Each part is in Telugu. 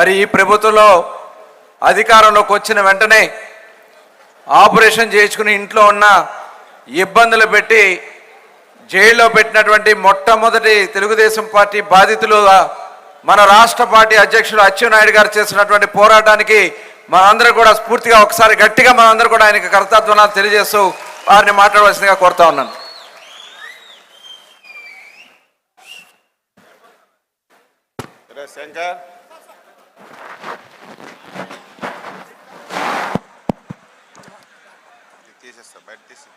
మరి ఈ ప్రభుత్వంలో అధికారంలోకి వచ్చిన వెంటనే ఆపరేషన్ చేయించుకుని ఇంట్లో ఉన్న ఇబ్బందులు పెట్టి జైల్లో పెట్టినటువంటి మొట్టమొదటి తెలుగుదేశం పార్టీ బాధితులుగా మన రాష్ట్ర పార్టీ అధ్యక్షుడు అచ్చెన్నాయుడు గారు చేసినటువంటి పోరాటానికి మనందరూ కూడా స్ఫూర్తిగా ఒకసారి గట్టిగా మనందరూ కూడా ఆయనకి కర్తత్వనాలు తెలియజేస్తూ వారిని మాట్లాడవలసిందిగా కోరుతా ఉన్నాను. శంకర్ ఇది తీసేస్తా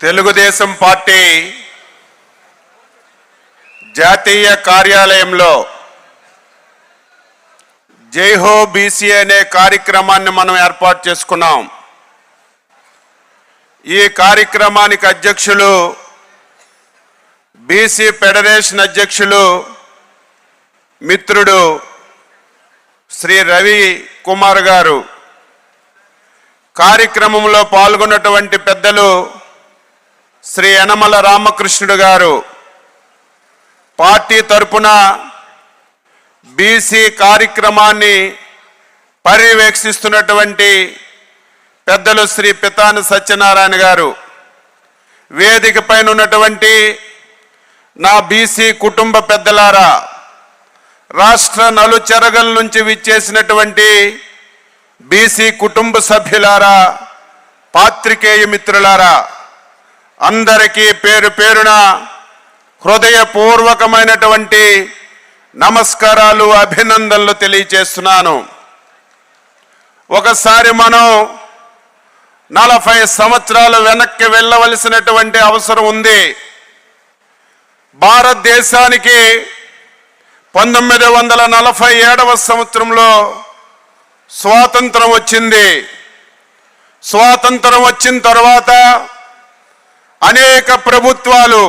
తెలుగుదేశం పార్టీ జాతీయ కార్యాలయంలో జైహో బీసీ అనే కార్యక్రమాన్ని మనం ఏర్పాటు చేసుకున్నాం. ఈ కార్యక్రమానికి అధ్యక్షులు బీసీ ఫెడరేషన్ అధ్యక్షులు మిత్రుడు శ్రీ రవి కుమార్ గారు. కార్యక్రమంలో పాల్గొన్నటువంటి పెద్దలు శ్రీ యనమల రామకృష్ణుడు గారు. పార్టీ తరపున బీసీ కార్యక్రమాన్ని పర్యవేక్షిస్తున్నటువంటి పెద్దలు శ్రీ పితాని సత్యనారాయణ గారు. వేదిక పైన ఉన్నటువంటి నా బీసీ కుటుంబ పెద్దలారా రాష్ట్ర నలుచెరగల నుంచి విచ్చేసినటువంటి బీసీ కుటుంబ సభ్యులారా పాత్రికేయ మిత్రులారా అందరికీ పేరు పేరున హృదయపూర్వకమైనటువంటి నమస్కారాలు అభినందనలు తెలియచేస్తున్నాను. ఒకసారి మనం నలభై సంవత్సరాలు వెనక్కి వెళ్ళవలసినటువంటి అవసరం ఉంది. భారతదేశానికి పంతొమ్మిది వందల నలభై ఏడవ సంవత్సరంలో స్వాతంత్రం వచ్చింది. స్వాతంత్రం వచ్చిన తర్వాత అనేక ప్రభుత్వాలు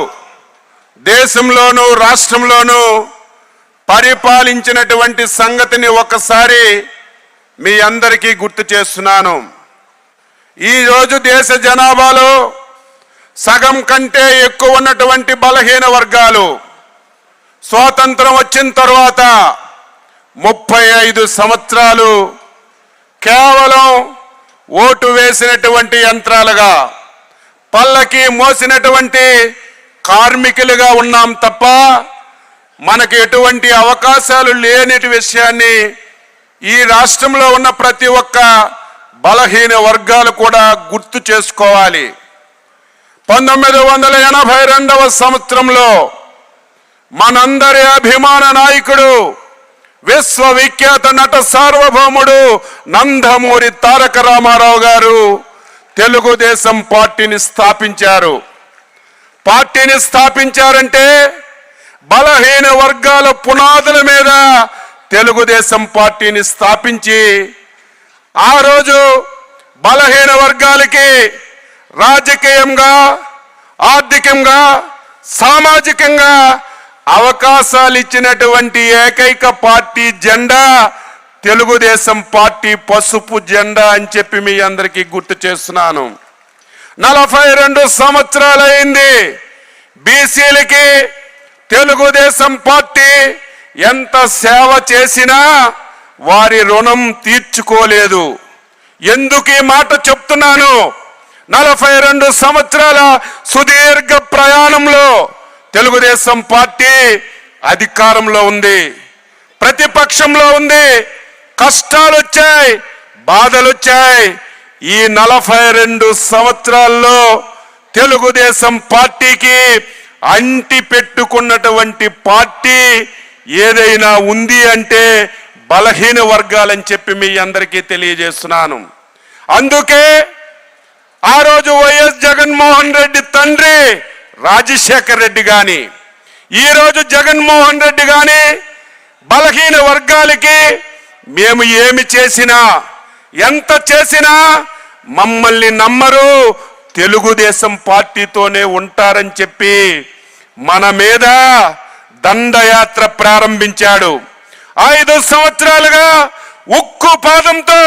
దేశంలోనూ రాష్ట్రంలోనూ పరిపాలించినటువంటి సంగతిని ఒకసారి మీ అందరికీ గుర్తు చేస్తున్నాను. ఈరోజు దేశ జనాభాలో సగం కంటే ఎక్కువ ఉన్నటువంటి బలహీన వర్గాలు స్వాతంత్రం వచ్చిన తర్వాత ముప్పై ఐదు సంవత్సరాలు కేవలం ఓటు వేసినటువంటి యంత్రాలుగా పల్లకి మోసినటువంటి కార్మికులుగా ఉన్నాం తప్ప మనకి ఎటువంటి అవకాశాలు లేని విషయాన్ని ఈ రాష్ట్రంలో ఉన్న ప్రతి ఒక్క బలహీన వర్గాలు కూడా గుర్తు చేసుకోవాలి. పంతొమ్మిది వందల ఎనభై రెండవ సంవత్సరంలో మనందరి అభిమాన నాయకుడు విశ్వవిఖ్యాత నట సార్వభౌముడు నందమూరి తారక రామారావు గారు తెలుగుదేశం పార్టీని స్థాపించారు. పార్టీని స్థాపించారంటే బలహీన వర్గాల పునాదుల మీద తెలుగుదేశం పార్టీని స్థాపించి ఆ రోజు బలహీన వర్గాలకి రాజకీయంగా ఆర్థికంగా సామాజికంగా అవకాశాలు ఇచ్చినటువంటి ఏకైక పార్టీ జెండా తెలుగుదేశం పార్టీ పసుపు జెండా అని చెప్పి మీ అందరికీ గుర్తు చేస్తున్నాను. నలభై రెండు సంవత్సరాలైంది. బీసీలకి తెలుగుదేశం పార్టీ ఎంత సేవ చేసినా వారి రుణం తీర్చుకోలేదు. ఎందుకు ఈ మాట చెప్తున్నాను? నలభై రెండు సంవత్సరాల సుదీర్ఘ ప్రయాణంలో తెలుగుదేశం పార్టీ అధికారంలో ఉంది ప్రతిపక్షంలో ఉంది కష్టాలు వచ్చాయి బాధలు వచ్చాయి ఈ నలభై రెండు సంవత్సరాల్లో తెలుగుదేశం పార్టీకి అంటి పెట్టుకున్నటువంటి పార్టీ ఏదైనా ఉంది అంటే బలహీన వర్గాలని చెప్పి మీ అందరికీ తెలియజేస్తున్నాను. అందుకే ఆ రోజు వైఎస్ జగన్మోహన్ రెడ్డి తండ్రి రాజశేఖర్ రెడ్డి కానీ ఈరోజు జగన్మోహన్ రెడ్డి కానీ బలహీన వర్గాలకి మేము ఏమి చేసినా ఎంత చేసినా మమ్మల్ని నమ్మరు. తెలుగుదేశం పార్టీతోనే ఉంటారని చెప్పి మన మీద దండయాత్ర ప్రారంభించాడు. ఐదు సంవత్సరాలుగా ఉక్కు పాదంతో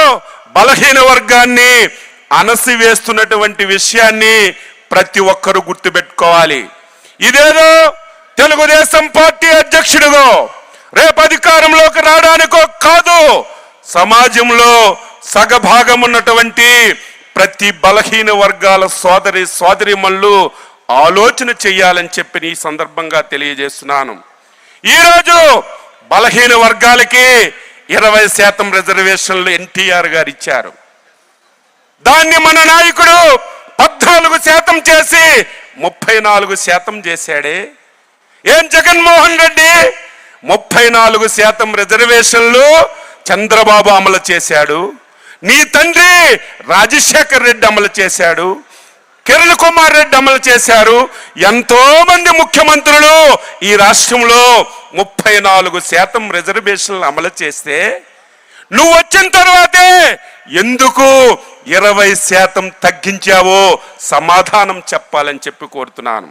బలహీన వర్గాన్ని అణసివేస్తున్నటువంటి విషయాన్ని ప్రతి ఒక్కరూ గుర్తుపెట్టుకోవాలి. ఇదేదో తెలుగుదేశం పార్టీ అధ్యక్షుడిగో రేపు అధికారంలోకి రావడానికో కాదు సమాజంలో సగభాగం ఉన్నటువంటి ప్రతి బలహీన వర్గాల సోదరి సోదరిమల్లు ఆలోచన చేయాలని చెప్పి ఈ సందర్భంగా తెలియజేస్తున్నాను. ఈరోజు బలహీన వర్గాలకి ఇరవై శాతం రిజర్వేషన్లు ఎన్టీఆర్ గారు ఇచ్చారు దాన్ని మన నాయకుడు పద్నాలుగు శాతం చేసి ముప్పై నాలుగు శాతం చేశాడే. ఏం జగన్మోహన్ రెడ్డి? ముప్పై నాలుగు శాతం రిజర్వేషన్లు చంద్రబాబు అమలు చేశాడు. నీ తండ్రి రాజశేఖర్ రెడ్డి అమలు చేశాడు. కిరణ్ కుమార్ రెడ్డి అమలు చేశారు. ఎంతో మంది ముఖ్యమంత్రులు ఈ రాష్ట్రంలో ముప్పై నాలుగు శాతం రిజర్వేషన్లు అమలు చేస్తే నువ్వు వచ్చిన తర్వాతే ఎందుకు ఇరవై శాతం తగ్గించావో సమాధానం చెప్పాలని చెప్పి కోరుతున్నాను.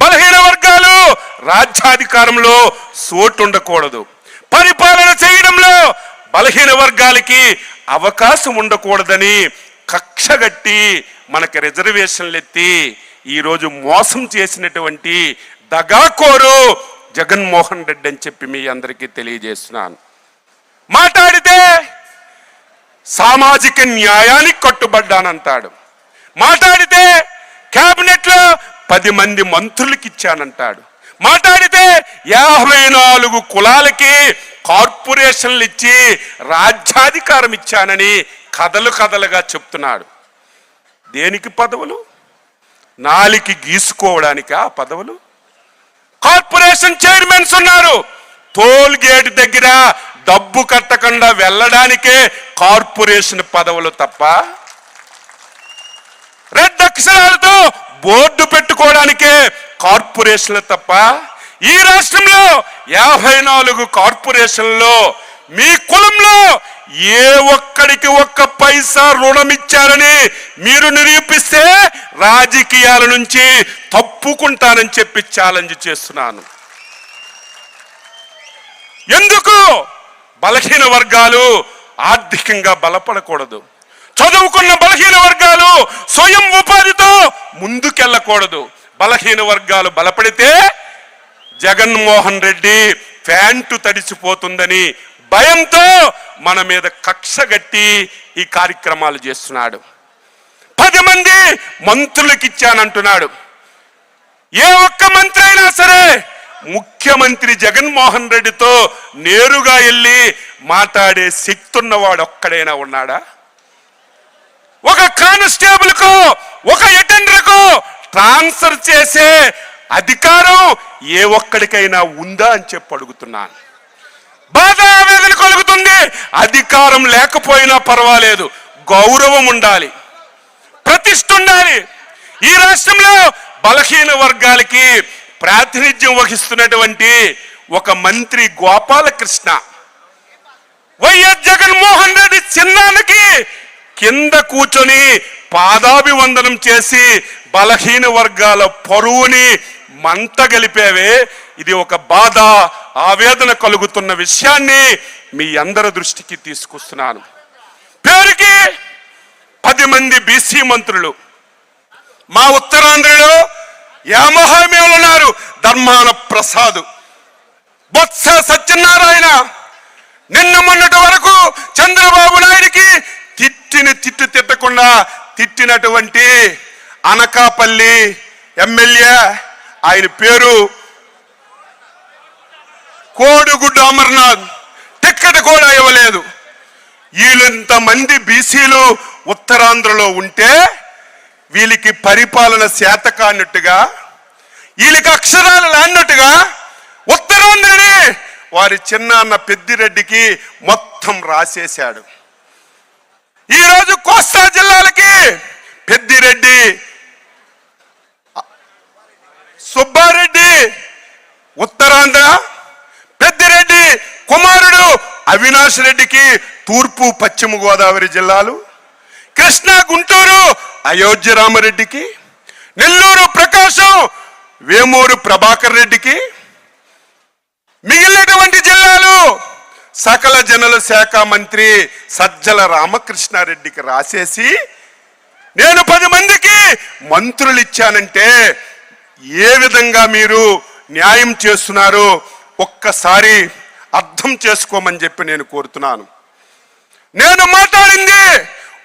బలహీన వర్గాలు రాజ్యాధికారంలో సోటు ఉండకూడదు పరిపాలన చేయడంలో బలహీన వర్గాలకి అవకాశం ఉండకూడదని కక్షగట్టి మనకి రిజర్వేషన్లు ఎత్తి ఈరోజు మోసం చేసినటువంటి దగాకోరు జగన్మోహన్ రెడ్డి అని చెప్పి మీ అందరికీ తెలియజేస్తున్నాను. మాట్లాడితే సామాజిక న్యాయానికి కట్టుబడ్డానంటాడు. మాట్లాడితే క్యాబినెట్లో పది మంది మంత్రులకి ఇచ్చానంటాడు మాట్లాడితే యాభై నాలుగు కులాలకి కార్పొరేషన్లు ఇచ్చి రాజ్యాధికారం ఇచ్చానని కథలు కథలుగా చెప్తున్నాడు. దేనికి పదవులు? నాలికి గీసుకోవడానికి ఆ పదవులు? కార్పొరేషన్ చైర్మన్స్ ఉన్నారు. టోల్ గేట్ దగ్గర డబ్బు కట్టకుండా వెళ్ళడానికే కార్పొరేషన్ పదవులు తప్ప రెడ్ అక్షరాలతో బోర్డు పెట్టుకోవడానికే కార్పొరేషన్లు తప్ప ఈ రాష్ట్రంలో యాభై నాలుగు కార్పొరేషన్లో మీ కులంలో ఏ ఒక్కడికి ఒక్క పైసా రుణం ఇచ్చారని మీరు నిరూపిస్తే రాజకీయాల నుంచి తప్పుకుంటానని చెప్పి ఛాలెంజ్ చేస్తున్నాను. ఎందుకు? బలహీన వర్గాలు ఆర్థికంగా బలపడకూడదు. చదువుకున్న బలహీన వర్గాలు స్వయం ఉపాధితో ముందుకెళ్ళకూడదు. బలహీన వర్గాలు బలపడితే జగన్మోహన్ రెడ్డి ప్యాంటు తడిసిపోతుందని భయంతో మన మీద కక్ష గట్టి ఈ కార్యక్రమాలు చేస్తున్నాడు. పది మంది మంత్రులకు ఇచ్చానంటున్నాడు ఏ ఒక్క మంత్రి అయినా సరే ముఖ్యమంత్రి జగన్మోహన్ రెడ్డితో నేరుగా వెళ్ళి మాట్లాడే శక్తి ఉన్నవాడు ఒక్కడైనా ఉన్నాడా? ఒక కానిస్టేబుల్కు ఒక అటెండర్కు ట్రాన్స్ఫర్ చేసే అధికారం ఏ ఒక్కడికైనా ఉందా అని చెప్పి అడుగుతున్నాను. బాధ ఆవేదన కలుగుతుంది. అధికారం లేకపోయినా పర్వాలేదు. గౌరవం ఉండాలి. ప్రతిష్ట ఉండాలి. ఈ రాష్ట్రంలో బలహీన వర్గాలకి ప్రాతినిధ్యం వహిస్తున్నటువంటి ఒక మంత్రి గోపాలకృష్ణ. వైఎస్ జగన్మోహన్ రెడ్డి చిన్నానికి కింద కూర్చొని పాదాభివందనం చేసి బలహీన వర్గాల పరువుని మంట గలిపేవే. ఇది ఒక బాధ ఆవేదన కలుగుతున్న విషయాన్ని మీ అందరి దృష్టికి తీసుకొస్తున్నాను. పేరుకి పది మంది బీసీ మంత్రులు. మా ఉత్తరాంధ్రలో యామహామేలు ఉన్నారు ధర్మాన ప్రసాద్. బొత్స సత్యనారాయణ నిన్న మొన్నటి వరకు చంద్రబాబు నాయుడికి తిట్టిన తిట్టు తిట్టకుండా తిట్టినటువంటి అనకాపల్లి ఎమ్మెల్యే ఆయన పేరు కోడుగుడ్డు అమర్నాథ్. టిక్కెట్ కూడా ఇవ్వలేదు. వీళ్ళంత మంది బీసీలు ఉత్తరాంధ్రలో ఉంటే వీళ్ళకి పరిపాలన శాత కానట్టుగా వీళ్ళకి అక్షరాలు లాన్నట్టుగా ఉత్తరాంధ్రని వారి చిన్నాన్న పెద్దిరెడ్డికి మొత్తం రాసేశాడు. ఈరోజు కోస్తా జిల్లాలకి పెద్దిరెడ్డి సుబ్బారెడ్డి ఉత్తరాంధ్ర పెద్దిరెడ్డి కుమారుడు అవినాష్ రెడ్డికి తూర్పు పశ్చిమ గోదావరి జిల్లాలు. కృష్ణా గుంటూరు. అయోధ్య రామరెడ్డికి నెల్లూరు ప్రకాశం వేమూరు ప్రభాకర్ రెడ్డికి మిగిలినటువంటి జిల్లాలు సకల జనుల శాఖ మంత్రి సజ్జల రామకృష్ణారెడ్డికి రాసేసి నేను పది మందికి మంత్రులు ఇచ్చానంటే ఏ విధంగా మీరు న్యాయం చేస్తున్నారు ఒక్కసారి అర్థం చేసుకోమని చెప్పి నేను కోరుతున్నాను. నేను మాట్లాడింది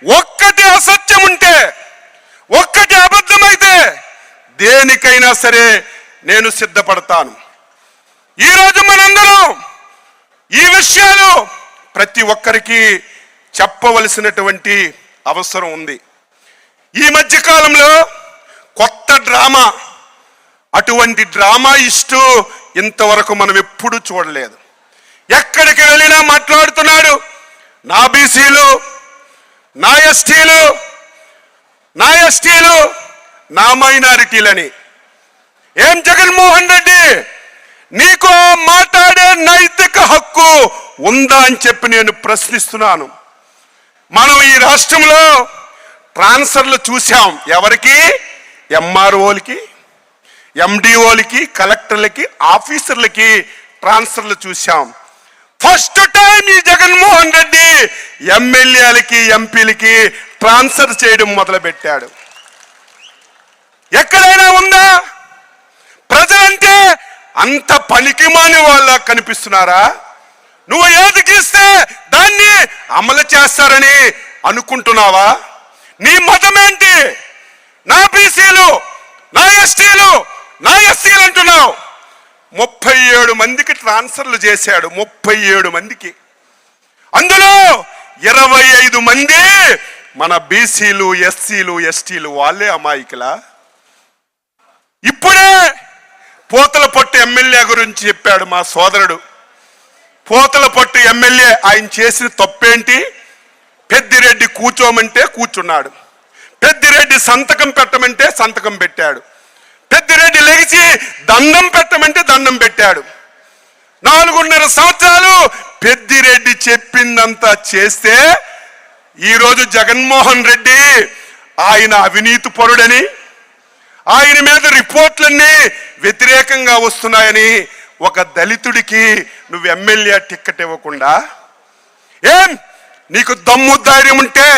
ఒక్కటి అసత్యం ఉంటే ఒక్కటి అబద్ధమైతే దేనికైనా సరే నేను సిద్ధపడతాను. ఈరోజు మనందరం ఈ విషయాలు ప్రతి ఒక్కరికి చెప్పవలసినటువంటి అవసరం ఉంది. ఈ మధ్య కాలంలో కొత్త డ్రామా అటువంటి డ్రామా ఇస్తూ ఇంతవరకు మనం ఎప్పుడూ చూడలేదు. ఎక్కడికి వెళ్ళినా మాట్లాడుతున్నాడు నా బీసీలు నా ఎస్టీలు నా ఎస్టీలు నా మైనారిటీలని. ఏం జగన్మోహన్ రెడ్డి? నీకు మాట్లాడే నైతిక హక్కు ఉందా అని చెప్పి నేను ప్రశ్నిస్తున్నాను. మనం ఈ రాష్ట్రంలో ట్రాన్స్ఫర్లు చూసాం ఎవరికి? ఎంఆర్ఓలకి ఎండిఓలకి కలెక్టర్లకి ఆఫీసర్లకి ట్రాన్స్ఫర్లు చూసాం ఫస్ట్ టైం ఈ జగన్మోహన్ రెడ్డి ఎమ్మెల్యేలకి ఎంపీలకి ట్రాన్స్ఫర్ చేయడం మొదలుపెట్టాడు. ఎక్కడైనా ఉందా? ప్రజలంటే అంత పనికిమాని వాళ్ళ కనిపిస్తున్నారా? నువ్వు ఏది గీస్తే దాన్ని అమలు చేస్తారని అనుకుంటున్నావా? నీ మతం ఏంటి నా బీసీలు నా ఎస్టీలు నా ఎస్సీలు అంటున్నావు. ముప్పై ఏడు మందికి ట్రాన్స్ఫర్లు చేశాడు ముప్పై ఏడు మందికి. అందులో ఇరవై ఐదు మంది మన బీసీలు ఎస్సీలు ఎస్టీలు వాళ్ళే అమాయకులా? ఇప్పుడే పోతల పట్టు ఎమ్మెల్యే గురించి చెప్పాడు మా సోదరుడు. పోతల పట్టు ఎమ్మెల్యే ఆయన చేసిన తప్పేంటి? పెద్దిరెడ్డి కూర్చోమంటే కూర్చున్నాడు. పెద్దిరెడ్డి సంతకం పెట్టమంటే సంతకం పెట్టాడు. పెద్దిరెడ్డి లెగిచి దండం పెట్టమంటే దండం పెట్టాడు. నాలుగున్నర సంవత్సరాలు పెద్దిరెడ్డి చెప్పిందంతా చేస్తే ఈరోజు జగన్మోహన్ రెడ్డి ఆయన అవినీతి పరుడని ఆయన మీద రిపోర్ట్లన్నీ వ్యతిరేకంగా వస్తున్నాయని ఒక దళితుడికి నువ్వు ఎమ్మెల్యే టిక్కెట్ ఇవ్వకుండా ఏం? నీకు దమ్ము ధైర్యం ఉంటే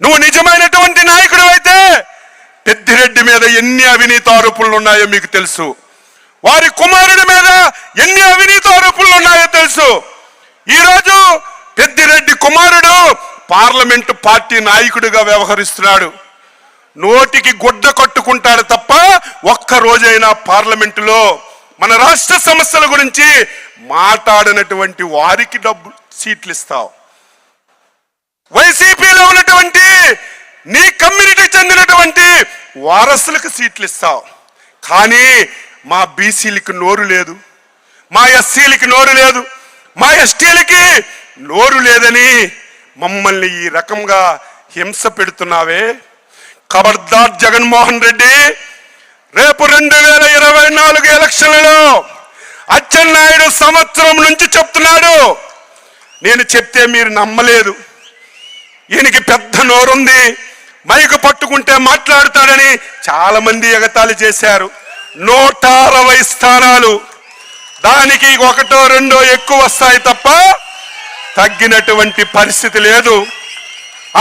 నువ్వు నిజమైనటువంటి నాయకుడు అయితే పెద్దిరెడ్డి మీద ఎన్ని అవినీతి ఆరోపణలు ఉన్నాయో మీకు తెలుసు. వారి కుమారుడి మీద ఎన్ని అవినీతి ఆరోపణలు ఉన్నాయో తెలుసు. ఈరోజు పెద్దిరెడ్డి కుమారుడు పార్లమెంటు పార్టీ నాయకుడిగా వ్యవహరిస్తున్నాడు. నోటికి గుడ్డ కట్టుకుంటాడు తప్ప ఒక్క రోజైనా పార్లమెంటులో మన రాష్ట్ర సమస్యల గురించి మాట్లాడినటువంటి వారికి డబ్బు సీట్లు ఇస్తావు. వైసీపీలో ఉన్నటువంటి నీ కమ్యూనిటీకి చెందినటువంటి వారసులకు సీట్లు ఇస్తావు. కానీ మా బీసీలకి నోరు లేదు. మా ఎస్సీలకి నోరు లేదు. మా ఎస్టీలకి నోరు లేదని మమ్మల్ని ఈ రకంగా హింస పెడుతున్నావే. ఖబర్దార్ జగన్మోహన్ రెడ్డి రేపు రెండు వేల ఇరవై నాలుగు ఎలక్షన్లలో అచ్చెన్నాయుడు సంవత్సరం నుంచి చెప్తున్నాడు. నేను చెప్తే మీరు నమ్మలేదు. ఈయనకి పెద్ద నోరుంది. మైకు పట్టుకుంటే మాట్లాడతాడని చాలా మంది ఎగతాళి చేశారు. నూట అరవై స్థానాలు. దానికి ఒకటో రెండో ఎక్కువ వస్తాయి తప్ప తగ్గినటువంటి పరిస్థితి లేదు.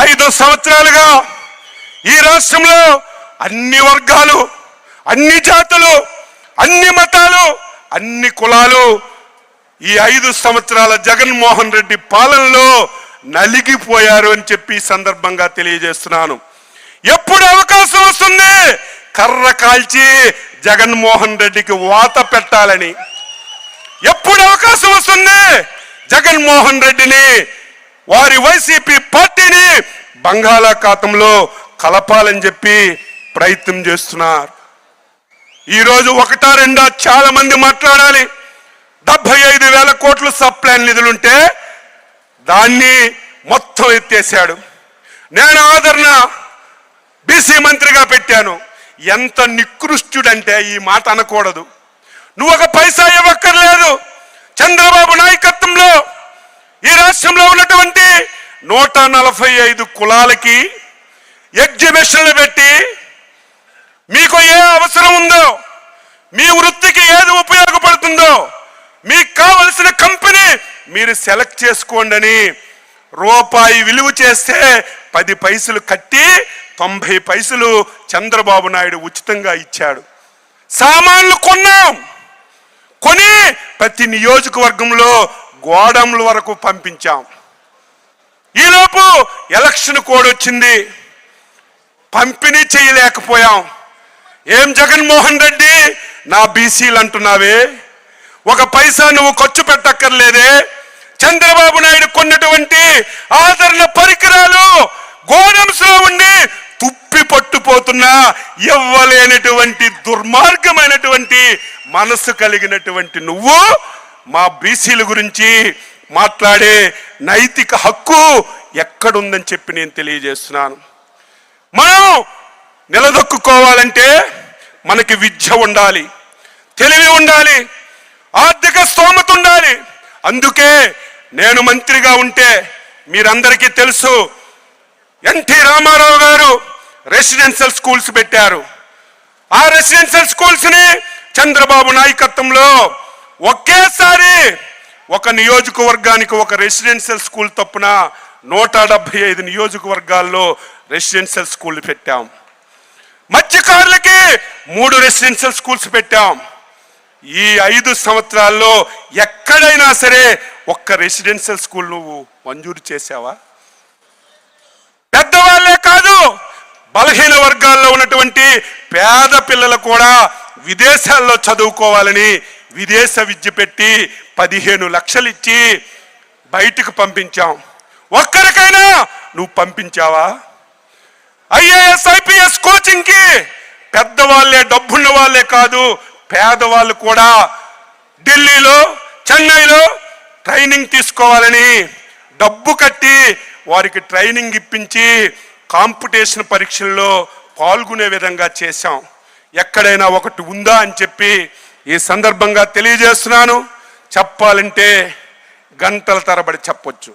ఐదు సంవత్సరాలుగా ఈ రాష్ట్రంలో అన్ని వర్గాలు అన్ని జాతులు అన్ని మతాలు అన్ని కులాలు ఈ ఐదు సంవత్సరాల జగన్మోహన్ రెడ్డి పాలనలో నలిగిపోయారు అని చెప్పి సందర్భంగా తెలియజేస్తున్నాను. ఎప్పుడు అవకాశం వస్తుంది. కర్ర కాల్చి జగన్మోహన్ రెడ్డికి వాత పెట్టాలని. ఎప్పుడు అవకాశం వస్తుంది. జగన్మోహన్ రెడ్డిని వారి వైసీపీ పార్టీని బంగాళాఖాతంలో కలపాలని చెప్పి ప్రయత్నం చేస్తున్నారు. ఈరోజు ఒకటా రెండా చాలా మంది మాట్లాడాలి. డెబ్బై ఐదు వేల కోట్లు సప్లాన్ నిధులుంటే దాన్ని మొత్తం ఎత్తేసాడు నేను ఆదరణ బీసీ మంత్రిగా పెట్టాను. ఎంత నికృష్టుడంటే ఈ మాట అనకూడదు. నువ్వు ఒక పైసా ఇవ్వక్కర్లేదు. చంద్రబాబు నాయకత్వంలో ఈ రాష్ట్రంలో ఉన్నటువంటి నూట నలభై ఐదు కులాలకి ఎగ్జిబిషన్లు పెట్టి మీకు ఏ అవసరం ఉందో మీ వృత్తికి ఏది ఉపయోగపడుతుందో మీకు కావలసిన కంపెనీ మీరు సెలెక్ట్ చేసుకోండి అని రూపాయి విలువ చేస్తే పది పైసలు కట్టి తొంభై పైసలు చంద్రబాబు నాయుడు ఉచితంగా ఇచ్చాడు. సామాన్లు కొన్నాం. కొని ప్రతి నియోజకవర్గంలో గోడౌన్ల వరకు పంపించాం. ఈలోపు ఎలక్షన్ కోడ్ వచ్చింది. పంపిణీ చేయలేకపోయాం. ఏం జగన్మోహన్ రెడ్డి? నా బీసీలు అంటున్నావే. ఒక పైసా నువ్వు ఖర్చు పెట్టక్కర్లేదే. చంద్రబాబు నాయుడు కొన్నటువంటి ఆదరణ పరికరాలు గోడమ్స్ చెప్తున్నా ఇవ్వలేనటువంటి దుర్మార్గమైనటువంటి మనసు కలిగినటువంటి నువ్వు మా బీసీల గురించి మాట్లాడే నైతిక హక్కు ఎక్కడుందని చెప్పి నేను తెలియజేస్తున్నాను. మనం నిలదొక్కుకోవాలంటే మనకి విద్య ఉండాలి తెలివి ఉండాలి ఆర్థిక స్తోమత ఉండాలి. అందుకే నేను మంత్రిగా ఉంటే మీరందరికీ తెలుసు ఎన్టీ రామారావు గారు రెసిడెన్షియల్ స్కూల్స్ పెట్టారు. ఆ రెసిడెన్షియల్ స్కూల్స్ని చంద్రబాబు నాయకత్వంలో ఒకేసారి ఒక నియోజకవర్గానికి ఒక రెసిడెన్షియల్ స్కూల్ తప్పున నూట డెబ్బై ఐదు నియోజకవర్గాల్లో రెసిడెన్షియల్ స్కూల్ పెట్టాం. మత్స్యకారులకి మూడు రెసిడెన్షియల్ స్కూల్స్ పెట్టాం. ఈ ఐదు సంవత్సరాల్లో ఎక్కడైనా సరే ఒక్క రెసిడెన్షియల్ స్కూల్ నువ్వు మంజూరు చేసావా పెద్దవాళ్ళే కాదు బలహీన వర్గాల్లో ఉన్నటువంటి పేద పిల్లలు కూడా విదేశాల్లో చదువుకోవాలని విదేశ విద్య పెట్టి పదిహేను లక్షలు ఇచ్చి బయటకు పంపించాం. ఒక్కరికైనా నువ్వు పంపించావా? ఐఏఎస్ ఐపీఎస్ కోచింగ్కి పెద్దవాళ్ళే డబ్బున్న వాళ్ళే కాదు పేదవాళ్ళు కూడా ఢిల్లీలో చెన్నైలో ట్రైనింగ్ తీసుకోవాలని డబ్బు కట్టి వారికి ట్రైనింగ్ ఇప్పించి కాంపిటీషన్ పరీక్షల్లో పాల్గొనే విధంగా చేశాం. ఎక్కడైనా ఒకటి ఉందా అని చెప్పి ఈ సందర్భంగా తెలియజేస్తున్నాను. చెప్పాలంటే గంటల తరబడి చెప్పొచ్చు.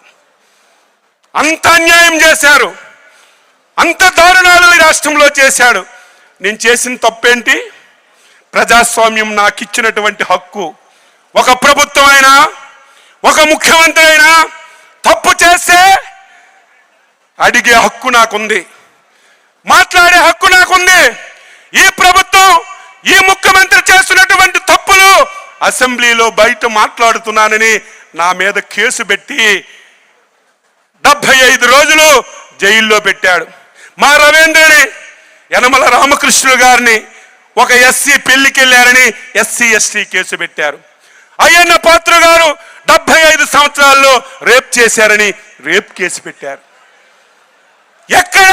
అంత అన్యాయం చేశారు. అంత దారుణాలు ఈ రాష్ట్రంలో చేశాడు. నేను చేసిన తప్పేంటి? ప్రజాస్వామ్యం నాకు ఇచ్చినటువంటి హక్కు. ఒక ప్రభుత్వం అయినా ఒక ముఖ్యమంత్రి అయినా తప్పు చేస్తే అడిగే హక్కు నాకుంది. మాట్లాడే హక్కు నాకుంది. ఈ ప్రభుత్వం ఈ ముఖ్యమంత్రి చేస్తున్నటువంటి తప్పులు అసెంబ్లీలో బయట మాట్లాడుతున్నానని నా మీద కేసు పెట్టి డెబ్బై ఐదు రోజులు జైల్లో పెట్టాడు. మా రవీంద్రుడి యనమల రామకృష్ణుడు గారిని ఒక ఎస్సీ పెళ్ళికి వెళ్ళారని ఎస్సీ ఎస్టీ కేసు పెట్టారు. అయ్యన్న పాత్ర గారు డెబ్బై ఐదు సంవత్సరాల్లో రేప్ చేశారని రేప్ కేసు పెట్టారు. ఎక్కడ?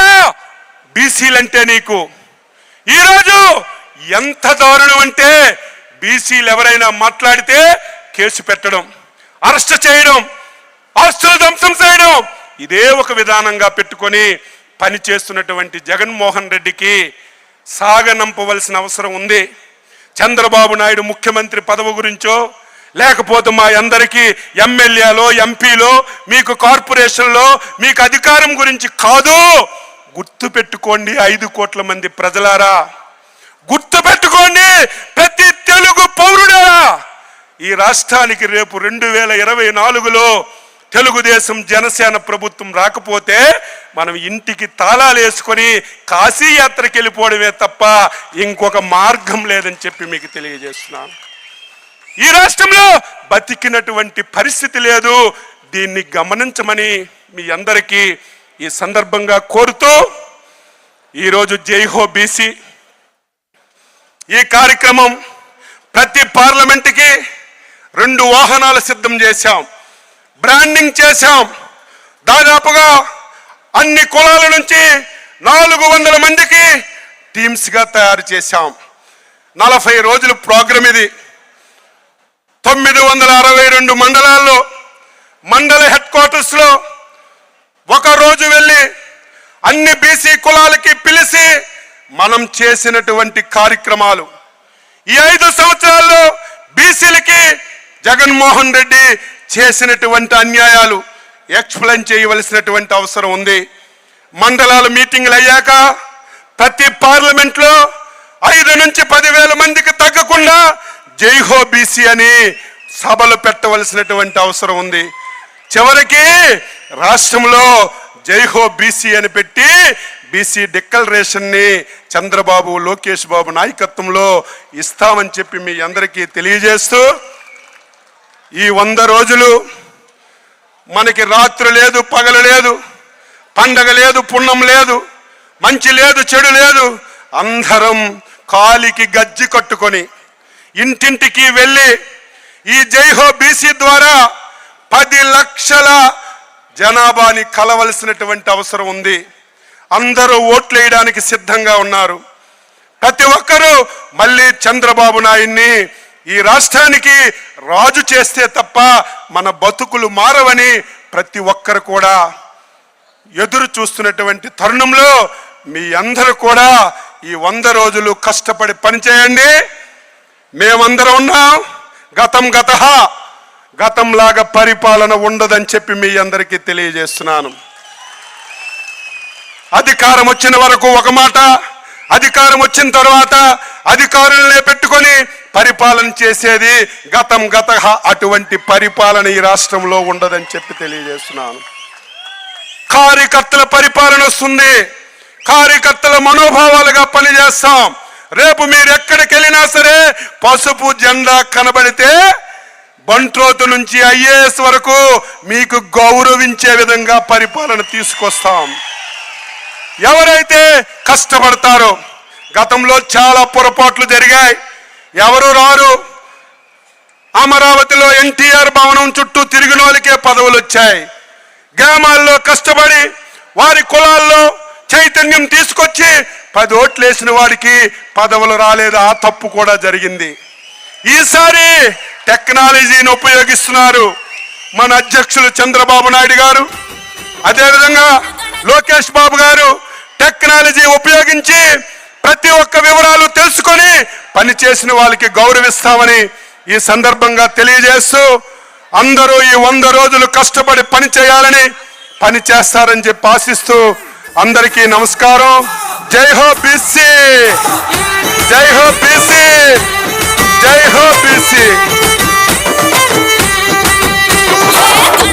బీసీలంటే నీకు. ఈరోజు ఎంత దారుణం అంటే బీసీలు ఎవరైనా మాట్లాడితే కేసు పెట్టడం అరెస్ట్ చేయడం ఆస్తులు ధ్వంసం చేయడం ఇదే ఒక విధానంగా పెట్టుకొని పని చేస్తున్నటువంటి జగన్మోహన్ రెడ్డికి సాగనంపవలసిన అవసరం ఉంది. చంద్రబాబు నాయుడు ముఖ్యమంత్రి పదవి గురించో లేకపోతే మా అందరికీ ఎమ్మెల్యేలో ఎంపీలో మీకు కార్పొరేషన్లో మీకు అధికారం గురించి కాదు. గుర్తు పెట్టుకోండి ఐదు కోట్ల మంది ప్రజలారా. గుర్తు పెట్టుకోండి ప్రతి తెలుగు పౌరుడా. ఈ రాష్ట్రానికి రేపు రెండు వేల ఇరవై నాలుగులో తెలుగుదేశం జనసేన ప్రభుత్వం రాకపోతే మనం ఇంటికి తాళాలు వేసుకొని కాశీయాత్రకి వెళ్ళిపోవడమే తప్ప ఇంకొక మార్గం లేదని చెప్పి మీకు తెలియజేస్తున్నాను. ఈ రాష్ట్రంలో బతికినటువంటి పరిస్థితి లేదు. దీన్ని గమనించమని మీ అందరికీ ఈ సందర్భంగా కోరుతూ ఈరోజు జైహో బీసీ ఈ కార్యక్రమం ప్రతి పార్లమెంటుకి రెండు వాహనాలు సిద్ధం చేశాం. బ్రాండింగ్ చేశాం. దాదాపుగా అన్ని కులాల నుంచి నాలుగు వందల మందికి టీమ్స్గా తయారు చేశాం. నలభై రోజుల ప్రోగ్రాం ఇది. తొమ్మిది వందల అరవై రెండు మండలాల్లో మండల హెడ్ క్వార్టర్స్లో ఒక రోజు వెళ్ళి అన్ని బీసీ కులాలకి పిలిచి మనం చేసినటువంటి కార్యక్రమాలు. ఈ ఐదు సంవత్సరాల్లో బీసీలకి జగన్మోహన్ రెడ్డి చేసినటువంటి అన్యాయాలు ఎక్స్ప్లెయిన్ చేయవలసినటువంటి అవసరం ఉంది. మండలాల మీటింగ్లు అయ్యాక ప్రతి పార్లమెంట్లో ఐదు నుంచి పదివేల మందికి తగ్గకుండా జైహో బీసీ అని సభలు పెట్టవలసినటువంటి అవసరం ఉంది. చివరికి రాష్ట్రంలో జైహో బీసీ అని పెట్టి బీసీ డిక్లరేషన్ని చంద్రబాబు లోకేష్ బాబు నాయకత్వంలో ఇస్తామని చెప్పి మీ అందరికీ తెలియజేస్తూ ఈ వంద రోజులు మనకి రాత్రి లేదు పగలు లేదు పండగ లేదు పుణ్యం లేదు మంచి లేదు చెడు లేదు అందరం కాలికి గజ్జి కట్టుకొని ఇంటింటికి వెళ్ళి ఈ జైహో బీసీ ద్వారా పది లక్షల జనాభాని కలవలసినటువంటి అవసరం ఉంది. అందరూ ఓట్లు వేయడానికి సిద్ధంగా ఉన్నారు. ప్రతి ఒక్కరూ మళ్ళీ చంద్రబాబు నాయుడిని ఈ రాష్ట్రానికి రాజు చేస్తే తప్ప మన బతుకులు మారవని ప్రతి ఒక్కరు కూడా ఎదురు చూస్తున్నటువంటి తరుణంలో మీ అందరూ కూడా ఈ వంద రోజులు కష్టపడి పనిచేయండి. మేమందరం ఉన్నాం. గతం గత గతంలాగా పరిపాలన ఉండదని చెప్పి మీ అందరికీ తెలియజేస్తున్నాను. అధికారం వచ్చిన వరకు ఒక మాట అధికారం వచ్చిన తర్వాత అధికారులనే పెట్టుకొని పరిపాలన చేసేది గతం గత అటువంటి పరిపాలన ఈ రాష్ట్రంలో ఉండదని చెప్పి తెలియజేస్తున్నాను. కార్యకర్తల పరిపాలన వస్తుంది. కార్యకర్తల మనోభావాలుగా పనిచేస్తాం. రేపు మీరు ఎక్కడికి వెళ్ళినా సరే పసుపు జెండా కనబడితే బంట్రోతు నుంచి ఐఏఎస్ వరకు మీకు గౌరవించే విధంగా పరిపాలన తీసుకొస్తాం. ఎవరైతే కష్టపడతారో గతంలో చాలా పొరపాట్లు జరిగాయి. ఎవరు రారు? అమరావతిలో ఎన్టీఆర్ భవనం చుట్టూ తిరిగిన వాళ్ళకే పదవులు వచ్చాయి. గ్రామాల్లో కష్టపడి వారి కులాల్లో చైతన్యం తీసుకొచ్చి పది ఓట్లు వేసిన వాడికి పదవులు రాలేదు? ఆ తప్పు కూడా జరిగింది. ఈసారి టెక్నాలజీని ఉపయోగిస్తున్నారు మన అధ్యక్షులు చంద్రబాబు నాయుడు గారు. అదేవిధంగా లోకేష్ బాబు గారు టెక్నాలజీ ఉపయోగించి ప్రతి ఒక్క వివరాలు తెలుసుకొని పనిచేసిన వాళ్ళకి గౌరవిస్తామని ఈ సందర్భంగా తెలియజేస్తూ అందరూ ఈ వంద రోజులు కష్టపడి పని చేయాలని పని చేస్తారని చెప్పి ఆశిస్తూ అందరికీ నమస్కారం. జై హో బీసీ. జై హో బీసీ. జై హో బీసీ.